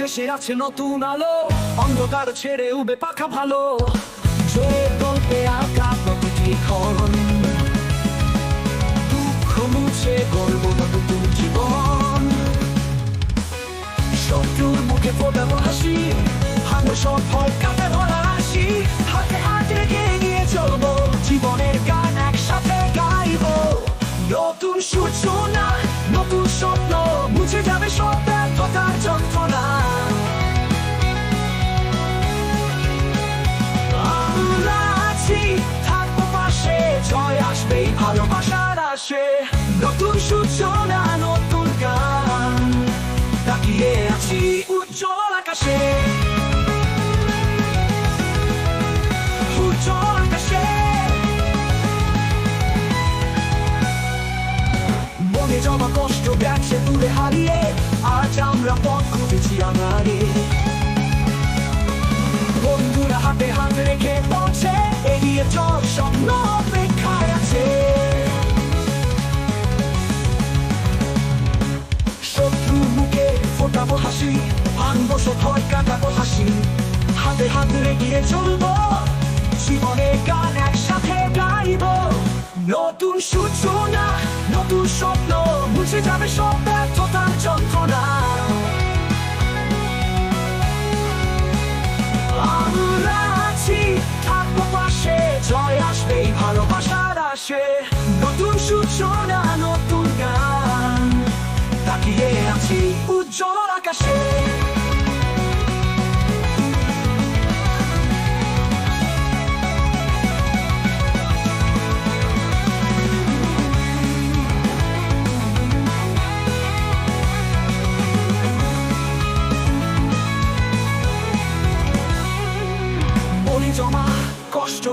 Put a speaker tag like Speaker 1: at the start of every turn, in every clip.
Speaker 1: শেষে আছে নতুন আলো। অন্ধকার ছেড়ে উবে পাখা ভালো। জয়ে গল্পে আঁকা দুঃখ মুছে গর্ব নতুন জীবন। শত্রুর মুখে ফোটাবো হাসি। হানো সব ভয় কাটে ভরা হাসি। হাতে হাতে এগিয়ে নিয়ে চলবো। ভালোবাসার আসে নতুন সূচনা, নতুন গান। তাকিয়ে আছি উজ্জ্বল আকাশে। উজ্জ্বল আকাশে। মনে জমা কষ্ট গেছে দূরে হারিয়ে আজ আমরা পথ খুঁজেছি আমারে বন্ধুরা হাতে হাত রেখে পৌঁছে এগিয়ে চল স্বপ্ন। চলবো, জীবনে গান একসাথে গাইব। নতুন সূচনা, নতুন স্বপ্ন, মুছে যাবে সব ব্যর্থতার যন্ত্রণা। নতুন সূচনা, নতুন গান, তাকিয়ে আছি উজ্জ্বল আকাশে।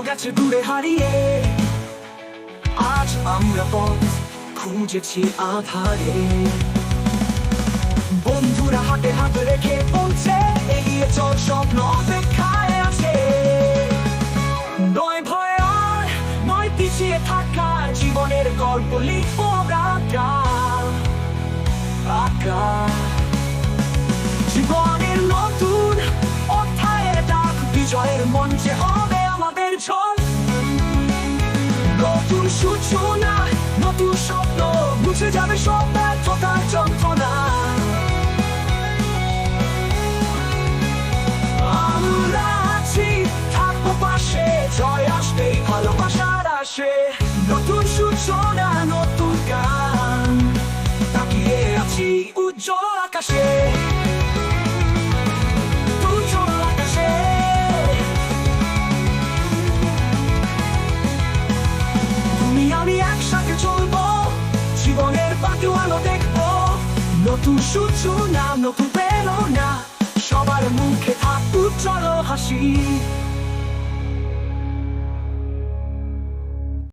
Speaker 1: গেছে দূরে হারিয়ে আজ আমরা পথ খুঁজেছি আধারে। বন্ধুরা হাতে হাত রেখে পৌঁছে এগিয়ে চল, স্বপ্ন অপেক্ষায় আছে। নয় ভয় আর নয় পিছিয়ে থাকা, জীবনের গল্প লিখব আমরা আঁকা। জীবনের নতুন অধ্যায়ের ডাক, বিজয়ের মঞ্চে হবে আমাদের ঝল নতুন সূচনা নতুন স্বপ্ন মুছে যাবে সব নতুন সূচনা নতুন প্রেরণা। সবার মুখে থাক চলো হাসি।